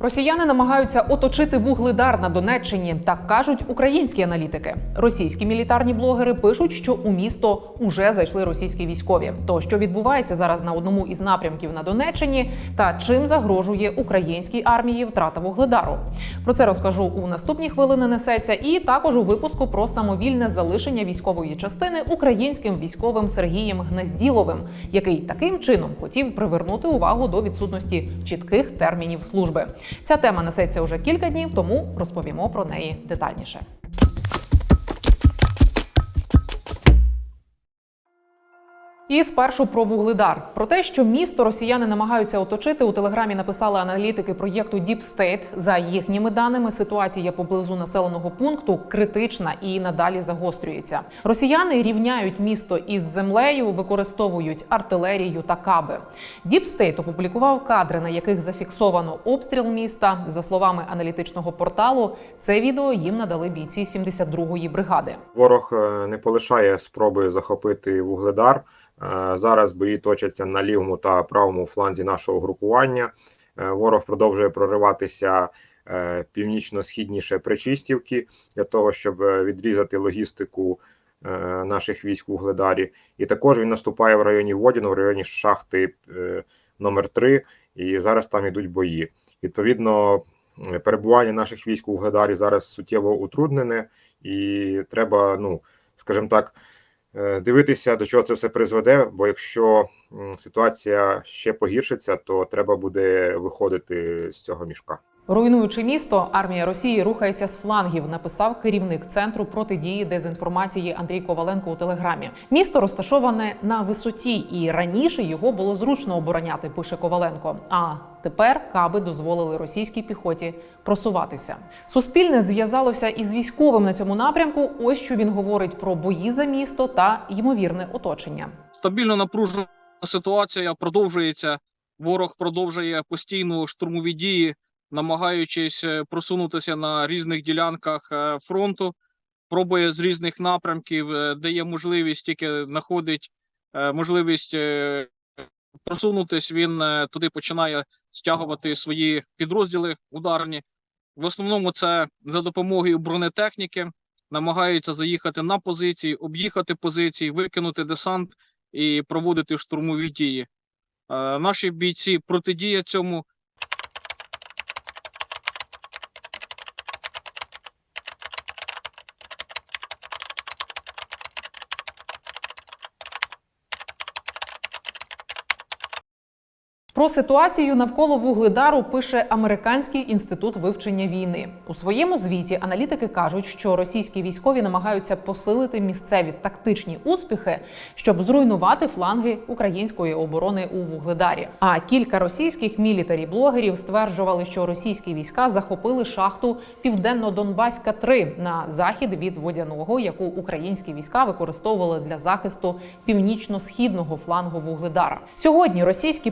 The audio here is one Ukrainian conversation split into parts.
Росіяни намагаються оточити вугледар на Донеччині, так кажуть українські аналітики. Російські мілітарні блогери пишуть, що у місто уже зайшли російські військові. То що відбувається зараз на одному із напрямків на Донеччині, та чим загрожує українській армії втрата вугледару? Про це розкажу у наступні хвилини. Несеться, і також у випуску про самовільне залишення військової частини українським військовим Сергієм Гнезділовим, який таким чином хотів привернути увагу до відсутності чітких термінів служби. Ця тема несеться уже кілька днів, тому розповімо про неї детальніше. І спершу про вугледар. Про те, що місто росіяни намагаються оточити, у телеграмі написали аналітики проєкту Deep State. За їхніми даними, ситуація поблизу населеного пункту критична і надалі загострюється. Росіяни рівняють місто із землею, використовують артилерію та каби. Deep State опублікував кадри, на яких зафіксовано обстріл міста. За словами аналітичного порталу, це відео їм надали бійці 72-ї бригади. Ворог е, не полишає спроби захопити вугледар. Е, Зараз бої точаться на лівому та правому фланзі нашого групування. Е, Ворог продовжує прориватися е, північно-східніше Причистівки для того, щоб відрізати логістику наших військ в Вугледарі. І також він наступає в районі Водіно, в районі шахти номер 3 і зараз там йдуть бої. Відповідно, перебування наших військ у Вугледарі зараз суттєво утруднене, і треба, ну скажімо так, дивитися, до чого це все призведе. Бо якщо ситуація ще погіршиться, то треба буде виходити з цього мішка. Руйнуючи місто, армія Росії рухається з флангів. Написав керівник центру протидії дезінформації Андрій Коваленко у телеграмі. Місто розташоване на висоті, і раніше його було зручно обороняти. Пише Коваленко. А тепер каби дозволили російській піхоті просуватися. Суспільне зв'язалося із військовим на цьому напрямку. Ось що він говорить про бої за місто та ймовірне оточення. стабільно напружена ситуація продовжується. Ворог продовжує постійно штурмові дії, намагаючись е, просунутися на різних ділянках е, фронту. Пробує з різних напрямків, е, де є можливість, тільки знаходить можливість просунутись. Він туди починає стягувати свої підрозділи ударні. В основному це за допомогою бронетехніки. Намагаються заїхати на позиції, об'їхати позиції, викинути десант і проводити штурмові дії. Наші бійці протидіють цьому. Про ситуацію навколо вугледару пише Американський інститут вивчення війни. У своєму звіті аналітики кажуть, що російські військові намагаються посилити місцеві тактичні успіхи, щоб зруйнувати фланги української оборони у вугледарі. А кілька російських мілітарі-блогерів стверджували, що російські війська захопили шахту Південно-Донбаська 3 на захід від водяного, яку українські війська використовували для захисту північно-східного флангу вугледара. Сьогодні російські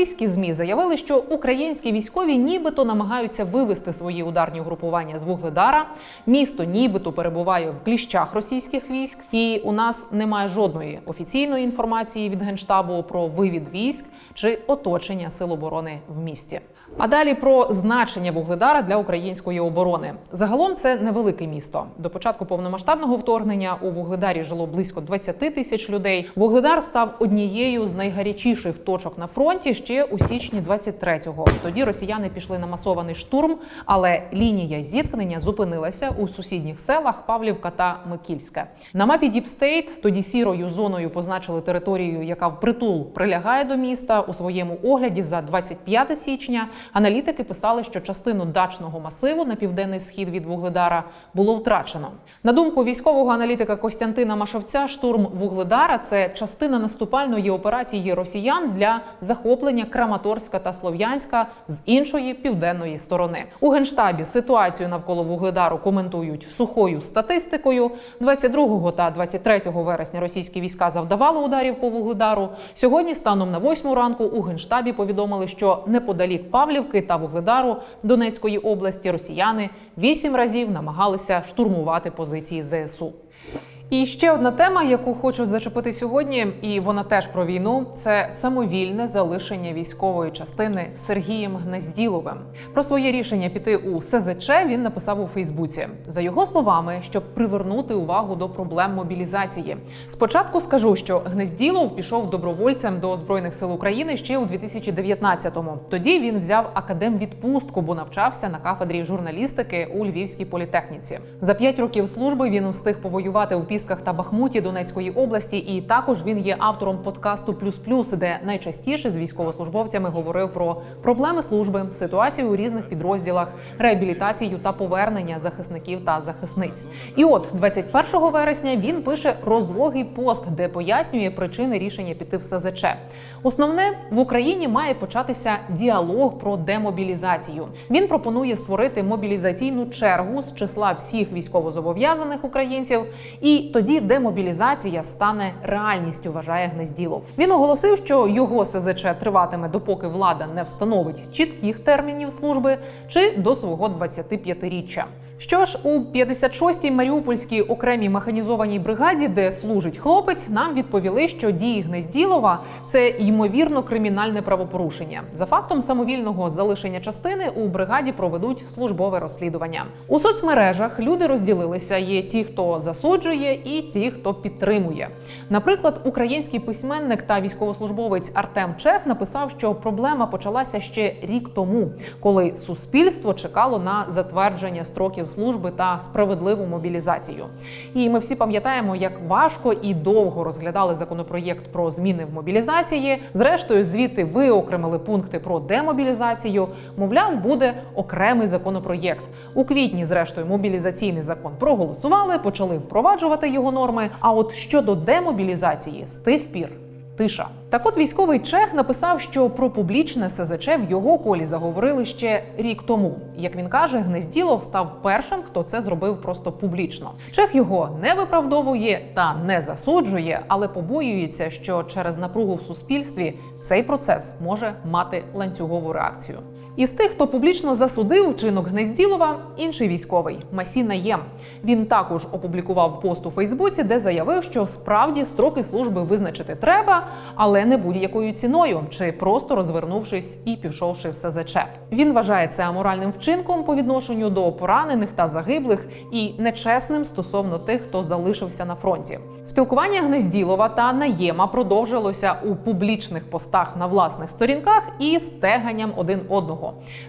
пропагандистські змі заявили, що українські військові нібито намагаються вивести свої ударні угрупування з вугледара. Місто нібито перебуває в кліщах російських військ, і у нас немає жодної офіційної інформації від генштабу про вивід військ чи оточення сил оборони в місті. А далі про значення вугледара для української оборони. Загалом це невелике місто. До початку повномасштабного вторгнення у вугледарі жило близько 20 тисяч людей. Вугледар став однією з найгарячіших точок на фронті ще у січні 23-го. Тоді росіяни пішли на масований штурм, але лінія зіткнення зупинилася у сусідніх селах Павлівка та Микільська. На мапі Діпстейт тоді сірою зоною позначили територію, яка впритул прилягає до міста. У своєму огляді за 25 січня аналітики писали, що частину дачного масиву на південний схід від Вугледара було втрачено. На думку військового аналітика Костянтина Машовця, штурм Вугледара це частина наступальної операції росіян для захоплення Краматорська та Слов'янська з іншої південної сторони. У генштабі ситуацію навколо Вугледару коментують сухою статистикою. 22 та 23 вересня російські війська завдавали ударів по Вугледару. Сьогодні, станом на 8 ранку, у генштабі повідомили, що неподалік Павлівки та Вугледару Донецької області росіяни вісім разів намагалися штурмувати позиції ЗСУ. І ще одна тема, яку хочу зачепити сьогодні, і вона теж про війну. Це самовільне залишення військової частини Сергієм Гнезділовим. Про своє рішення піти у СЗЧ він написав у Фейсбуці. За його словами, щоб привернути увагу до проблем мобілізації. Спочатку скажу, що Гнезділов пішов добровольцем до збройних сил України ще у 2019-му. Тоді він взяв академвідпустку, бо навчався на кафедрі журналістики у Львівській політехніці. За п'ять років служби він встиг повоювати в у Пісках та Бахмуті Донецької області, і також він є автором подкасту Плюс Плюс, де найчастіше з військовослужбовцями говорив про проблеми служби, ситуацію у різних підрозділах, реабілітацію та повернення захисників та захисниць. І от 21 вересня він пише розлогий пост, де пояснює причини рішення піти в СЗЧ. Основне в Україні має початися діалог про демобілізацію. Він пропонує створити мобілізаційну чергу з числа всіх військовозобов'язаних українців, і тоді демобілізація стане реальністю. Вважає Гнезділов. Він оголосив, що його СЗЧ триватиме допоки влада не встановить чітких термінів служби чи до свого 25-річчя. Що ж, у 56-й Маріупольській окремій механізованій бригаді, де служить хлопець, нам відповіли, що дії Гнезділова це ймовірно кримінальне правопорушення. За фактом самовільного залишення частини у бригаді проведуть службове розслідування. У соцмережах люди розділилися: є ті, хто засуджує, і ті, хто підтримує. Наприклад, український письменник та військовослужбовець Артем Чех написав, що проблема почалася ще рік тому, коли суспільство чекало на затвердження строків служби та справедливу мобілізацію. І ми всі пам'ятаємо, як важко і довго розглядали законопроєкт про зміни в мобілізації. Зрештою, звідти виокремили пункти про демобілізацію. Мовляв, буде окремий законопроєкт. У квітні, зрештою, мобілізаційний закон проголосували, почали впроваджувати його норми. А от щодо демобілізації, з тих пір. Тиша. Так от військовий чех написав, що про публічне СЗЧ в його колі заговорили ще рік тому. Як він каже, Гнезділов став першим, хто це зробив просто публічно. Чех його не виправдовує та не засуджує, але побоюється, що через напругу в суспільстві цей процес може мати ланцюгову реакцію. Із тих, хто публічно засудив вчинок Гнезділова, інший військовий Масій Наєм. Він також опублікував пост у Фейсбуці, де заявив, що справді строки служби визначити треба, але не будь-якою ціною, чи просто розвернувшись і пішовши в СЗЧ. Він вважає це аморальним вчинком по відношенню до поранених та загиблих і нечесним стосовно тих, хто залишився на фронті. Спілкування Гнезділова та Наєма продовжилося у публічних постах на власних сторінках і стеганням один одного.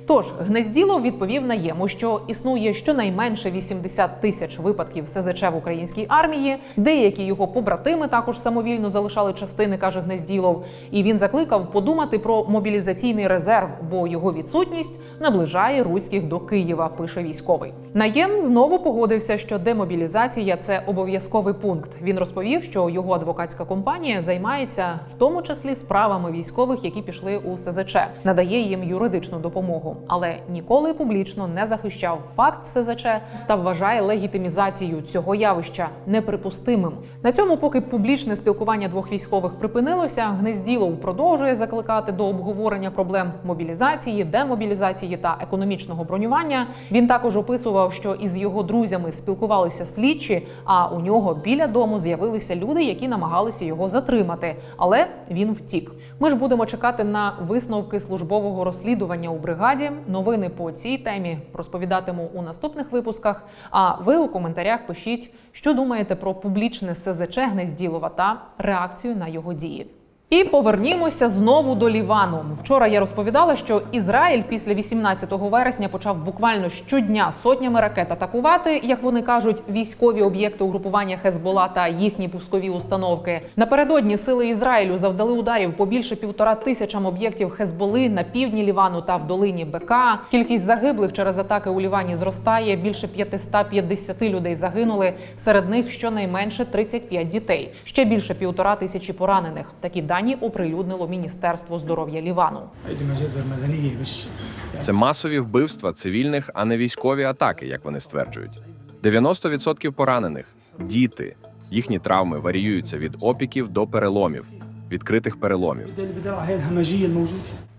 Тож Гнезділов відповів Наєму, що існує щонайменше 80 тисяч випадків СЗЧ в українській армії. Деякі його побратими також самовільно залишали частини, каже Гнезділов. І він закликав подумати про мобілізаційний резерв, бо його відсутність наближає руських до Києва. Пише військовий. Наєм знову погодився, що демобілізація це обов'язковий пункт. Він розповів, що його адвокатська компанія займається в тому числі справами військових, які пішли у СЗЧ, надає їм юридичну допомогу, але ніколи публічно не захищав факт СЗЧ та вважає легітимізацію цього явища неприпустимим. На цьому, поки публічне спілкування двох військових припинилося, Гнезділов продовжує закликати до обговорення проблем мобілізації, демобілізації та економічного бронювання. Він також описував, що із його друзями спілкувалися слідчі, а у нього біля дому з'явилися люди, які намагалися його затримати, але він втік. Ми ж будемо чекати на висновки службового розслідування у бригаді. Новини по цій темі розповідатиму у наступних випусках. А ви у коментарях пишіть, що думаєте про публічне СЗЧ Гнезділова та реакцію на його дії. І повернімося знову до Лівану. Вчора я розповідала, що Ізраїль після 18 вересня почав буквально щодня сотнями ракет атакувати, як вони кажуть, військові об'єкти угрупування Хезбола та їхні пускові установки. Напередодні сили Ізраїлю завдали ударів по більше півтора тисячам об'єктів Хезболи на півдні Лівану та в долині БК. Кількість загиблих через атаки у Лівані зростає. Більше 550 людей загинули. Серед них щонайменше 35 дітей. Ще більше півтора тисячі поранених. Такі дані дані оприлюднило Міністерство здоров'я Лівану. Це масові вбивства цивільних, а не військові атаки, як вони стверджують. 90% поранених діти. Їхні травми варіюються від опіків до переломів, відкритих переломів.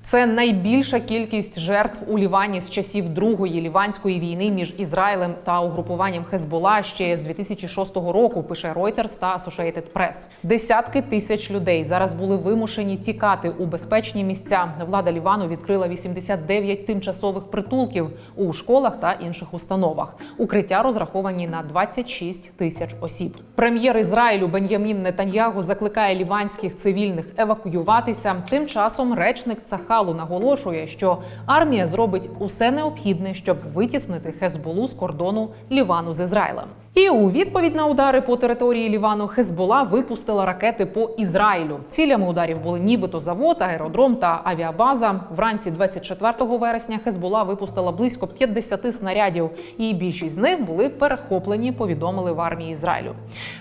Це найбільша кількість жертв у Лівані з часів другої ліванської війни між Ізраїлем та угрупуванням Хезбола ще з 2006 року. Пише Reuters та Associated Press. Десятки тисяч людей зараз були вимушені тікати у безпечні місця. Влада Лівану відкрила 89 тимчасових притулків у школах та інших установах. Укриття розраховані на 26 тисяч осіб. Прем'єр Ізраїлю Бен'ямін Нетаньягу закликає ліванських цивільних евакуюватися. Тим часом речник Цаха. Цахалу наголошує, що армія зробить усе необхідне, щоб витіснити Хезболу з кордону Лівану з Ізраїлем. І у відповідь на удари по території Лівану Хезбола випустила ракети по Ізраїлю. Цілями ударів були нібито завод, аеродром та авіабаза. Вранці 24 вересня Хезбола випустила близько 50 снарядів, і більшість з них були перехоплені. Повідомили в армії Ізраїлю.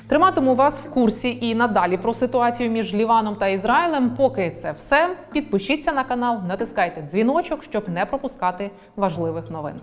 Триматиму вас в курсі і надалі про ситуацію між Ліваном та Ізраїлем. Поки це все, підпишіться на канал, натискайте дзвіночок, щоб не пропускати важливих новин.